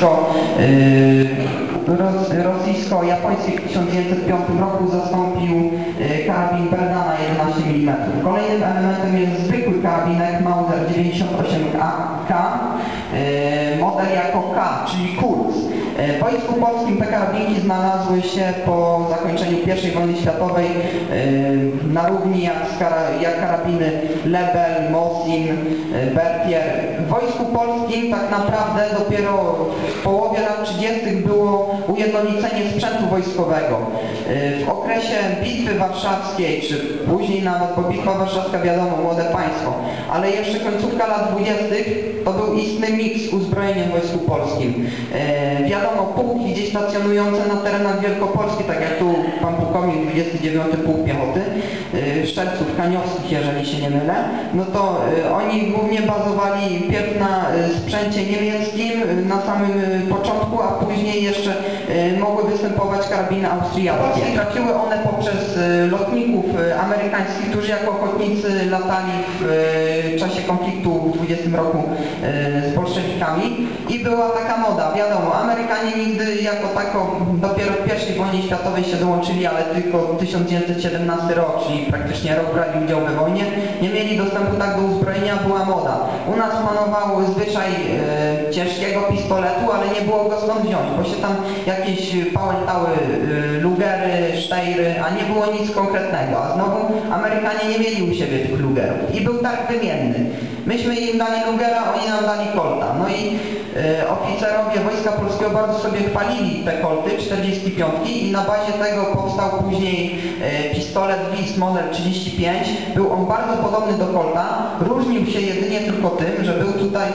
rosyjsko, y, ros, rosyjsko-japoński w 1905 roku zastąpił y, karabin Berdana 11 mm. Kolejnym elementem jest zwykły karabinek Mauser 98K, y, model jako K, czyli Kurz. E, W Wojsku Polskim te karabinki znalazły się po zakończeniu I wojny światowej e, na równi jak, jak karabiny Lebel, Mosin, e, Berthier. W Wojsku Polskim tak naprawdę dopiero w połowie lat 30. było ujednolicenie sprzętu wojskowego. E, W okresie Bitwy Warszawskiej, czy później nawet, bo Bitwa Warszawska wiadomo, młode państwo, ale jeszcze końcówka lat 20. to był istny miks uzbrojeniem w Wojsku Polskim. E, wiadomo, pułki gdzieś stacjonujące na terenach Wielkopolski, tak jak tu pan pułkownik 29 Pułk Piechoty, e, Szczelców Kaniowskich, jeżeli się nie mylę, no to e, oni głównie bazowali pierw na e, sprzęcie niemieckim na samym początku, a później jeszcze mogły występować karabiny austriackie. Trafiły one poprzez lotników amerykańskich, którzy jako ochotnicy latali w czasie konfliktu w 20 roku z bolszewikami i była taka moda, wiadomo, Amerykanie nigdy jako tako dopiero w I wojnie światowej się dołączyli, ale tylko 1917 rok, czyli praktycznie rok brali udział we wojnie, nie mieli dostępu tak do uzbrojenia, była moda. U nas panował zwyczaj e, ciężkiego pistoletu, ale nie było go skąd wziąć, bo się tam jakieś pałętały e, lugery, sztejry, a nie było nic konkretnego. A znowu Amerykanie nie mieli u siebie tych lugerów i był tak wymienny. Myśmy im dali lugera, oni nam dali kolta. No i e, oficerowie Wojska Polskiego bardzo sobie chwalili te kolty 45 i na bazie tego powstał później e, pistolet Wist model 35. Był on bardzo podobny do kolta, różnił się jedynie tylko tym, że był tutaj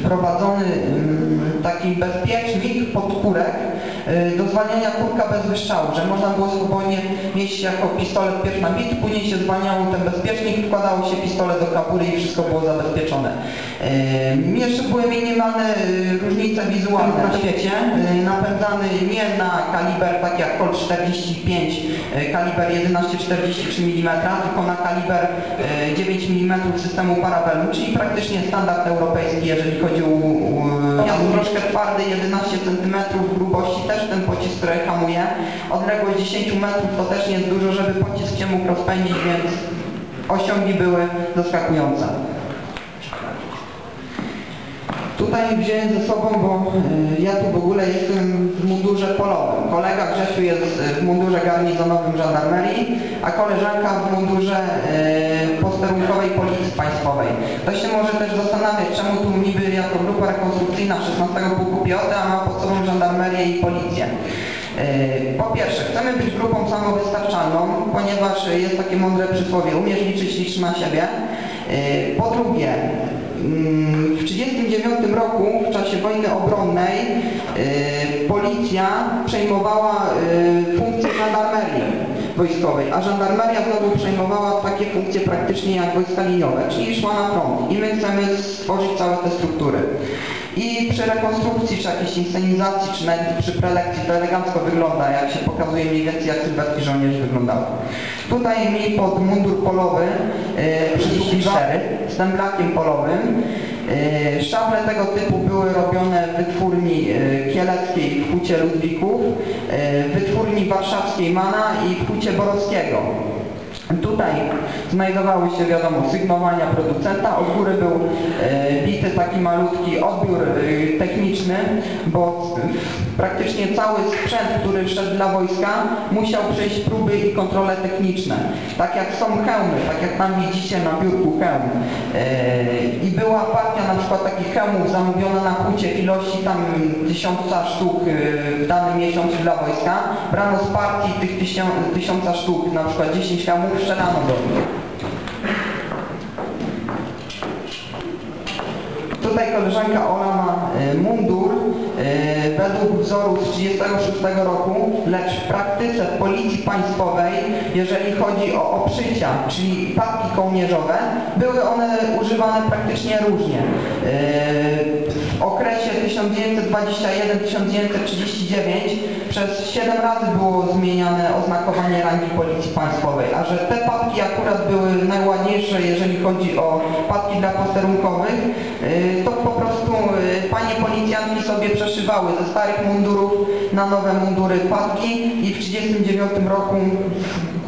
wprowadzony mm, taki bezpiecznik pod kurek y, do zwalniania kurka bez wystrzału, że można było spokojnie mieć jako pistolet pierw nabity, później się zwalniało ten bezpiecznik, wkładało się pistolet do kapury i wszystko było zabezpieczone. Y, Jeszcze były minimalne y, różnice wizualne na świecie, napędzany nie na kaliber tak jak Colt 45, y, kaliber 11,43 mm, tylko na kaliber y, 9 mm systemu Parabellum, czyli praktycznie standard europejski, jeżeli chodzi o jazd troszkę twardy, 11 cm grubości, też ten pocisk, który hamuje. Odległość 10 metrów to też nie jest dużo, żeby pocisk się mógł rozpędzić, więc osiągi były zaskakujące. Tutaj wziąłem ze sobą, bo y, ja tu w ogóle jestem w mundurze polowym. Kolega Grzesiu jest y, w mundurze garnizonowym żandarmerii, a koleżanka w mundurze y, posterunkowej Policji Państwowej. To się może też zastanawiać, czemu tu niby jako grupa rekonstrukcyjna 16 Pułku Pioty, a ma pod żandarmerię i policję. Y, Po pierwsze, chcemy być grupą samowystarczalną, ponieważ jest takie mądre przysłowie, umiesz liczyć, licz na siebie. Po drugie, mm, w 1939 roku, w czasie wojny obronnej, policja przejmowała y, funkcję żandarmerii wojskowej, a żandarmeria znowu przejmowała takie funkcje praktycznie jak wojska liniowe, czyli szła na front i my chcemy stworzyć całe te struktury. I przy rekonstrukcji, czy jakiejś inscenizacji, czy nawet przy prelekcji to elegancko wygląda, jak się pokazuje mniej więcej jak sylwetki żołnierzy wyglądały. Tutaj mi pod mundur polowy yy, 34 z temblakiem polowym. Yy, Szable tego typu były robione w wytwórni yy, kieleckiej w Hucie Ludwików, wytwórni warszawskiej Mana i w Hucie Borowskiego. Tutaj znajdowały się, wiadomo, sygnowania producenta. Od góry był e, bity taki malutki odbiór e, techniczny, bo praktycznie cały sprzęt, który szedł dla wojska, musiał przejść próby i kontrole techniczne. Tak jak są hełmy, tak jak tam widzicie na biurku hełm. E, I była partia na przykład takich hełmów zamówiona na hucie w ilości tam tysiąca sztuk e, w danym miesiącu dla wojska. Brano z partii tych tysią- tysiąca sztuk, na przykład 10 hełmów, strzelano do nich. Tutaj koleżanka Ola ma e, mundur e, według wzoru z 1936 roku, lecz w praktyce w Policji Państwowej, jeżeli chodzi o oprzycia, czyli papki kołnierzowe, były one używane praktycznie różnie. E, W okresie 1921-1939 przez 7 razy było zmieniane oznakowanie rangi Policji Państwowej, a że te papki akurat były najładniejsze, jeżeli chodzi o papki dla posterunkowych, y, to po prostu y, panie policjantki sobie przeszywały ze starych mundurów na nowe mundury padki i w 1939 roku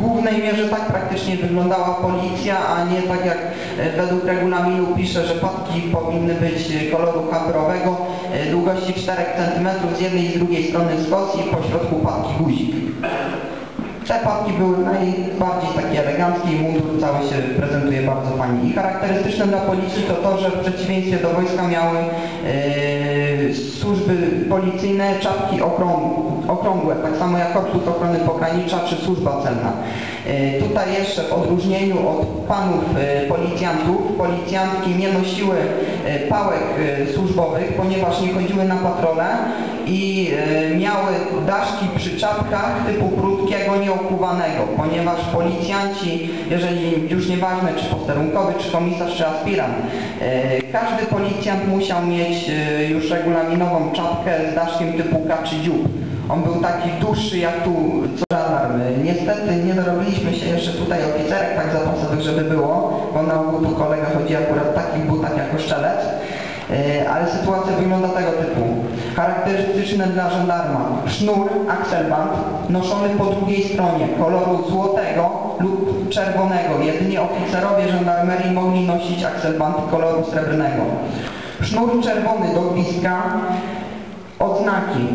w głównej mierze tak praktycznie wyglądała policja, a nie tak jak e, według regulaminu pisze, że padki powinny być e, koloru chabrowego, e, długości 4 cm z jednej i z drugiej strony Szkocji, po środku padki guzik. Te padki były najbardziej takie eleganckie i mundur cały się prezentuje bardzo fajnie. I charakterystyczne dla policji to to, że w przeciwieństwie do wojska miały e, służby policyjne czapki okrąg okrągłe, tak samo jak Korpus Ochrony Pogranicza czy Służba Celna. E, tutaj jeszcze w odróżnieniu od panów e, policjantów, policjantki nie nosiły e, pałek służbowych, ponieważ nie chodziły na patrole i miały daszki przy czapkach typu krótkiego, nieokuwanego, ponieważ policjanci, jeżeli już nieważne czy posterunkowy, czy komisarz, czy aspirant, każdy policjant musiał mieć już regulaminową czapkę z daszkiem typu K czy dziób. On był taki dłuższy jak tu żandarm. Niestety nie dorobiliśmy się jeszcze tutaj oficerek tak zapasowych, żeby było, bo na ogół tu kolega chodzi akurat w takich butach jako szczelec. E, ale sytuacja wygląda tego typu. Charakterystyczne dla żandarma sznur, akselband noszony po drugiej stronie koloru złotego lub czerwonego. Jedynie oficerowie żandarmerii mogli nosić akselbandy koloru srebrnego. Sznur czerwony do gwizdka, odznaki.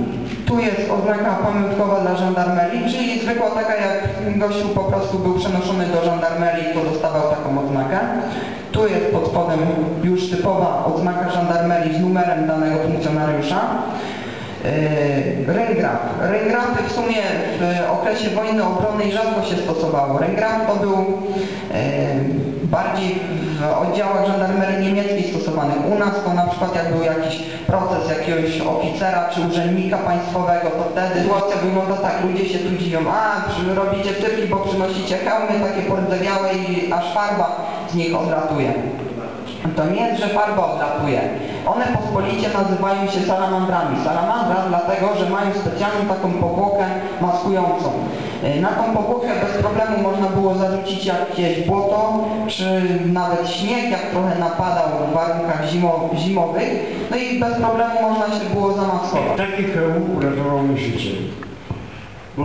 Tu jest oznaka pamiątkowa dla żandarmerii, czyli zwykła taka jak gościu po prostu był przenoszony do żandarmerii, to dostawał taką odznakę. Tu jest pod spodem już typowa odznaka żandarmerii z numerem danego funkcjonariusza. Yy, Ryngraf. Ryngrafy w sumie w okresie wojny obronnej rzadko się stosowało. Ryngraf to był yy, bardziej w oddziałach żandarmerii niemieckiej stosowany. U nas to na przykład jak był jakiś proces jakiegoś oficera czy urzędnika państwowego, to wtedy sytuacja wygląda tak, ludzie się tu dziwią, a robicie cyrki, bo przynosicie hełmy takie pordzewiałe i aż farba z nich odratuje. To nie jest, że farba odlatuje. One pospolicie nazywają się salamandrami. Salamandra dlatego, że mają specjalną taką powłokę maskującą. Y, Na tą powłokę bez problemu można było zarzucić jakieś błoto, czy nawet śnieg, jak trochę napadał w warunkach zimo, zimowych. No i bez problemu można się było zamaskować. Taki hełm uratował mi życie. Bo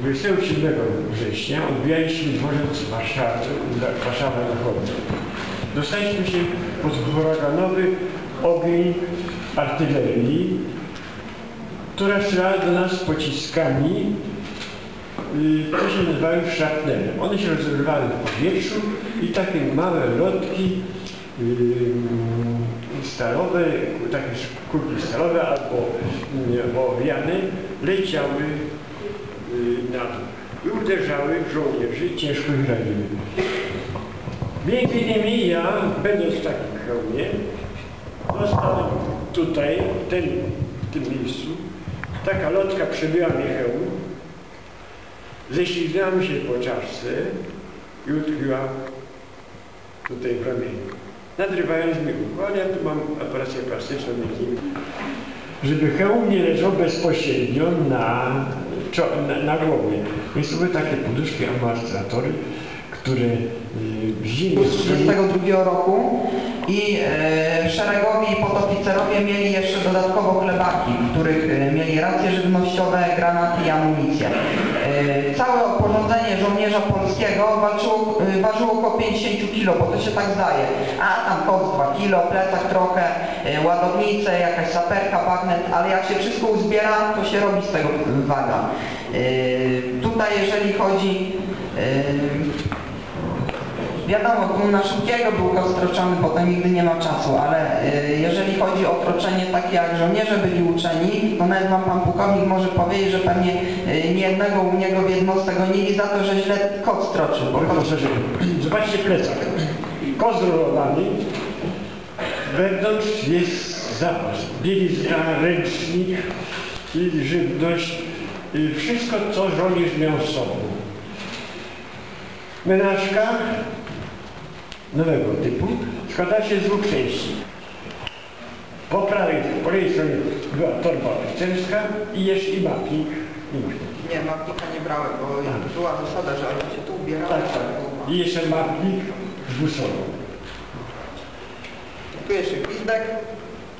27 września odbijaliśmy dworzec Warszawy, Warszawa. Dostaliśmy się pod huraganowy ogień artylerii, która strzelała do nas pociskami, y, które się nazywały szrapnele. One się rozrywały w powietrzu i takie małe lotki y, stalowe, takie kulki stalowe albo y, owiane leciały y, na dół i uderzały w żołnierzy, ciężko ich. Między innymi ja, będąc w takim hełmie, dostałem tutaj, w tym, w tym miejscu, taka lotka przebiła mi hełm, ześlizgnęła mi się po czaszce i utkwiła tutaj w ramieniu. Nadrywając mi ale ja tu mam operację plastyczną. Żeby hełm nie leżał bezpośrednio na, na, na głowie. Więc były takie poduszki amortyzatory, które w zimie... 1932 roku i e, szeregowi podoficerowie mieli jeszcze dodatkowo chlebaki, w których e, mieli racje żywnościowe, granaty i amunicję. E, całe oporządzenie żołnierza polskiego walczyło, e, ważyło około 50 kg, bo to się tak zdaje. A tam koc 2 kg, plecak trochę, e, ładownice, jakaś saperka, bagnet, ale jak się wszystko uzbiera, to się robi z tego waga. Tutaj jeżeli chodzi Wiadomo, na szybkiego był kostroczony, potem nigdy nie ma czasu, ale y, jeżeli chodzi o kroczenie takie jak żołnierze byli uczeni, to nawet wam pan pułkownik może powiedzieć, że pewnie y, nie jednego u niego w jednostce gonili za to, że źle kot stroczył. Bo kot... Zobaczcie plecak. Konstruowany. Wewnątrz jest zapas. Bielizna, ręcznik żywność. I wszystko, co żołnierz miał z sobą. Menażka nowego typu składa się z dwóch części. Po prawej, po lewej stronie była torba oficerska i jeszcze i mapnik. Nie, mapnika nie brałem, bo była zasada, że jak się tu ubierało, Tak, tak. I jeszcze mapnik z busolą. Tu jeszcze gwizdek,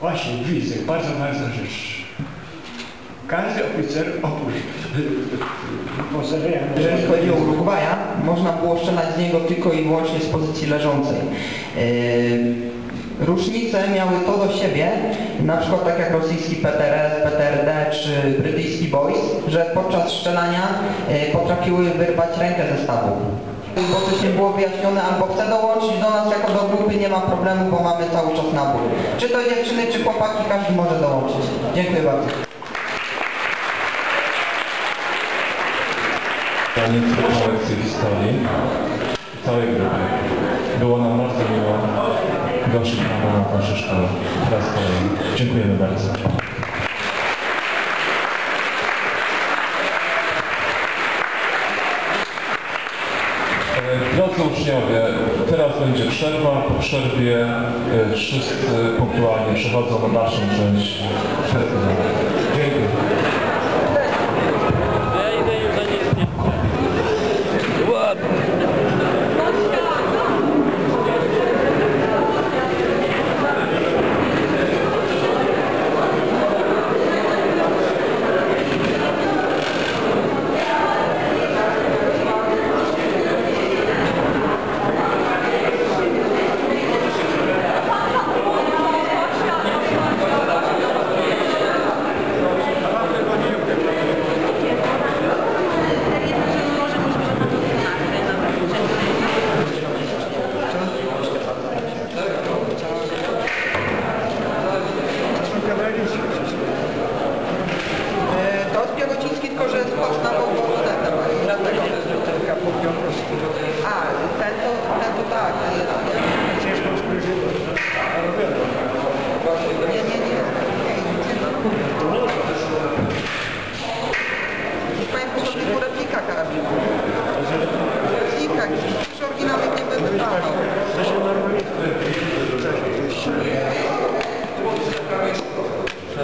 Właśnie, widzę, bardzo ważna rzecz. Każdy oficer oprócz wyposażenia Jeżeli chodzi o Urugwaja, można było strzelać z niego tylko i wyłącznie z pozycji leżącej. Yy, Różnice miały to do siebie, na przykład tak jak rosyjski PTRS, PTRD czy brytyjski Boys, że podczas strzelania yy, potrafiły wyrwać rękę ze stawu. Bo coś nie było wyjaśnione, albo chce dołączyć do nas jako do grupy, nie ma problemu, bo mamy cały czas nabór. Czy to dziewczyny, czy chłopaki, każdy może dołączyć. Dziękuję bardzo. Na niektórych lekcji historii całej grupy. Było nam bardzo miło gościć na na naszej szkole. Raz kolejny. Dziękujemy bardzo. E, Drodzy uczniowie, teraz będzie przerwa. Po przerwie e, wszyscy punktualnie przechodzą na naszą część przerwy. Dziękuję. Ja idę już za nic nie. Ładnie. E, To od Piechociński, tylko że poznawał go wtedy, dlatego. A, ten to, ten to tak. Nie, nie, nie. Niech Pani poszedł mu replika karabinu. Replika, już oryginalnych nie będę dawał. To się normalnie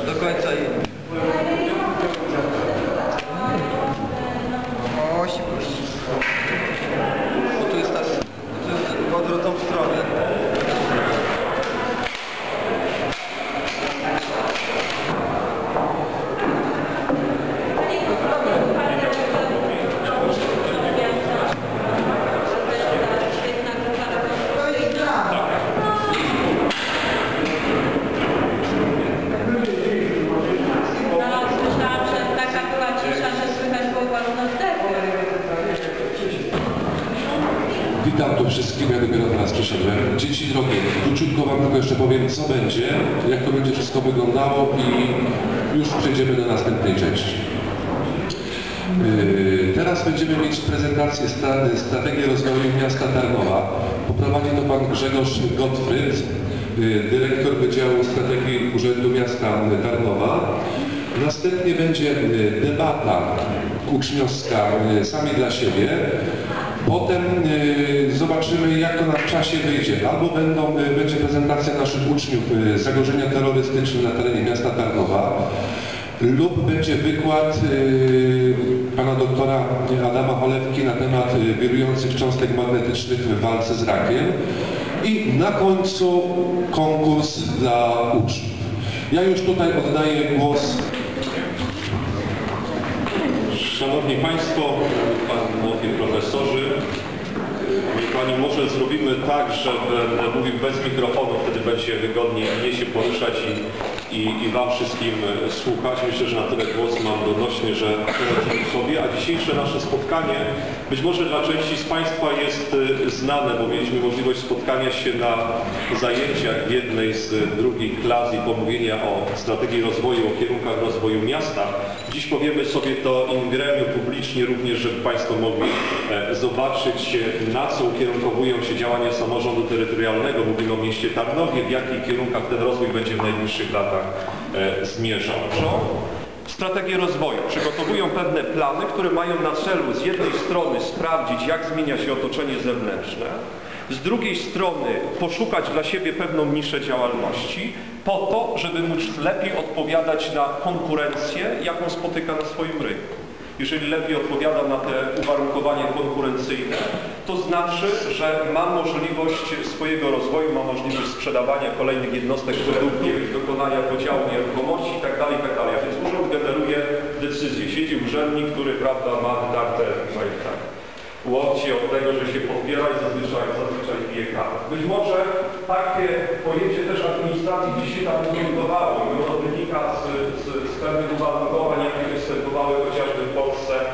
Do końca idę. O, się puści. Bo tu jest ta... Tu jest w odwrotną stronę. To jest gra. No, słyszałam, że taka była cisza, że słychać było głośno zdechy. Witam tu wszystkich, ja dopiero Dzieci drogie, króciutko Wam tylko jeszcze powiem, co będzie, jak to będzie wszystko wyglądało i już przejdziemy do następnej części. Yy, Teraz będziemy mieć prezentację stra- strategii rozwoju miasta Tarnowa. Poprowadzi to Pan Grzegorz Gottfried, yy, dyrektor Wydziału Strategii Urzędu Miasta Tarnowa. Następnie będzie yy, debata uczniowska sami dla siebie. Potem y, zobaczymy, jak to nam w czasie wyjdzie. Albo będą, y, będzie prezentacja naszych uczniów y, zagrożenia terrorystyczne na terenie miasta Tarnowa, lub będzie wykład pana doktora Adama Cholewki na temat wirujących cząstek magnetycznych w walce z rakiem. I na końcu konkurs dla uczniów. Ja już tutaj oddaję głos Szanowni Państwo, Panowie Profesorzy, Moi Pani, może zrobimy tak, że będę mówił bez mikrofonu, wtedy będzie wygodniej mnie się poruszać i, i, i Wam wszystkim e, słuchać. Myślę, że na tyle głos mam donośny, że poradzimy sobie, a dzisiejsze nasze spotkanie być może dla części z Państwa jest e, znane, bo mieliśmy możliwość spotkania się na zajęciach w jednej z drugich klas i pomówienia o strategii rozwoju, o kierunkach rozwoju miasta. Dziś powiemy sobie to in gremium publicznie również, żeby Państwo mogli e, zobaczyć na co ukierunkowują się działania samorządu terytorialnego. Mówimy o mieście Tarnowie, w jakich kierunkach ten rozwój będzie w najbliższych latach e, zmierzał. Strategie rozwoju przygotowują pewne plany, które mają na celu z jednej strony sprawdzić, jak zmienia się otoczenie zewnętrzne, z drugiej strony poszukać dla siebie pewną niszę działalności, po to, żeby móc lepiej odpowiadać na konkurencję, jaką spotyka na swoim rynku jeżeli lepiej odpowiada na te uwarunkowania konkurencyjne, to znaczy, że ma możliwość swojego rozwoju, ma możliwość sprzedawania kolejnych jednostek produkcji, dokonania podziału nieruchomości itd., tak itd. Tak A więc urząd generuje decyzję. Siedzi urzędnik, który prawda, ma wydarte tak, łokcie od tego, że się podbiera i zazwyczaj, zazwyczaj bije. Być może takie pojęcie też administracji gdzieś się tam zbudowała, bo to wynika z, z, z pewnych uwarunkowań, jakie występowały chociażby w Polsce.